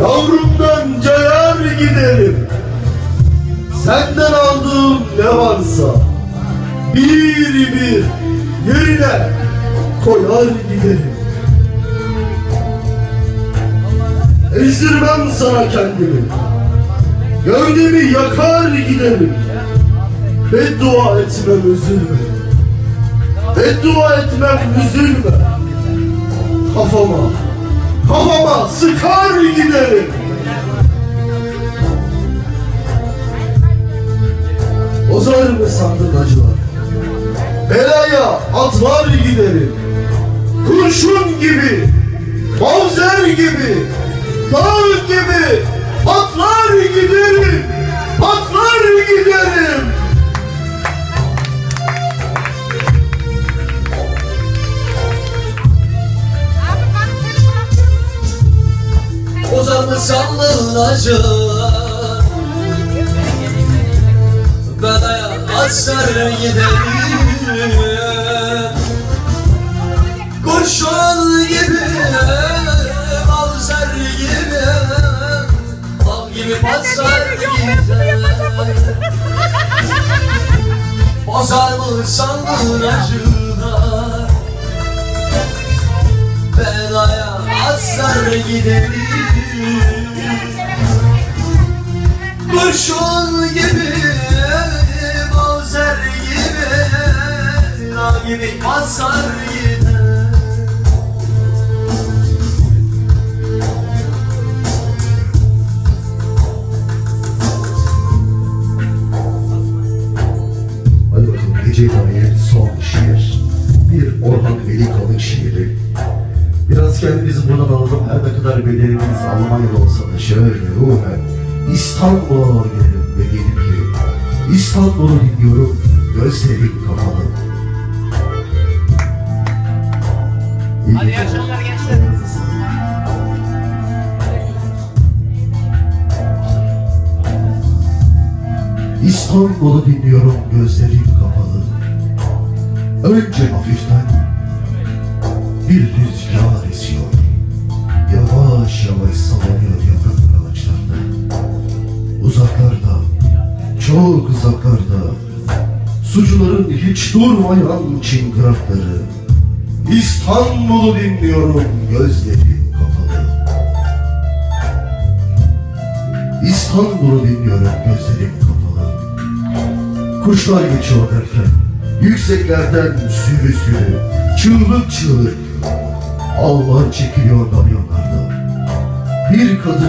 Yavrumdan cayar giderim. Senden aldığım ne varsa bir bir yerine koyar giderim. Ezdirmem sana kendimi. Gövdemi yakar giderim. Beddua etmem üzülme. Beddua etmem üzülme. Kafama, sıkar giderim. Bozar mı sandın acılar? Belaya atlar giderim. Kurşun gibi, mavzer gibi, dağ gibi Sandın acı Belaya asar giderim Kurşun gibi Mavzer gibi Bal gibi patlar giderim Bozar mı sandın acılar Belaya asar giderim Kurşun gibi Mavzer gibi Dağ gibi asar gider Hadi bakalım Gece dair son şiir. Bir Orhan Veli Kalık şiiri. Biraz kendimizi buradan alalım. Her ne kadar bedenimiz Almanya'da olsa da şöyle ruhen İstanbul'a gelelim ve gelip İstanbul'u dinliyorum gözlerim kapalı. Hadi akşamlar gençler. İstanbul'u dinliyorum gözlerim kapalı. Önce hafiften bir rüzgar esiyor. Yavaş yavaş sallanıyor sucuların hiç durmayan çıngırakları. İstanbul'u dinliyorum gözlerim kapalı. İstanbul'u dinliyorum gözlerim kapalı. Kuşlar geçiyor derken yükseklerden sürü sürü, çığlık çığlık. Ağlar çekiliyor kamyonlarda. Bir kadın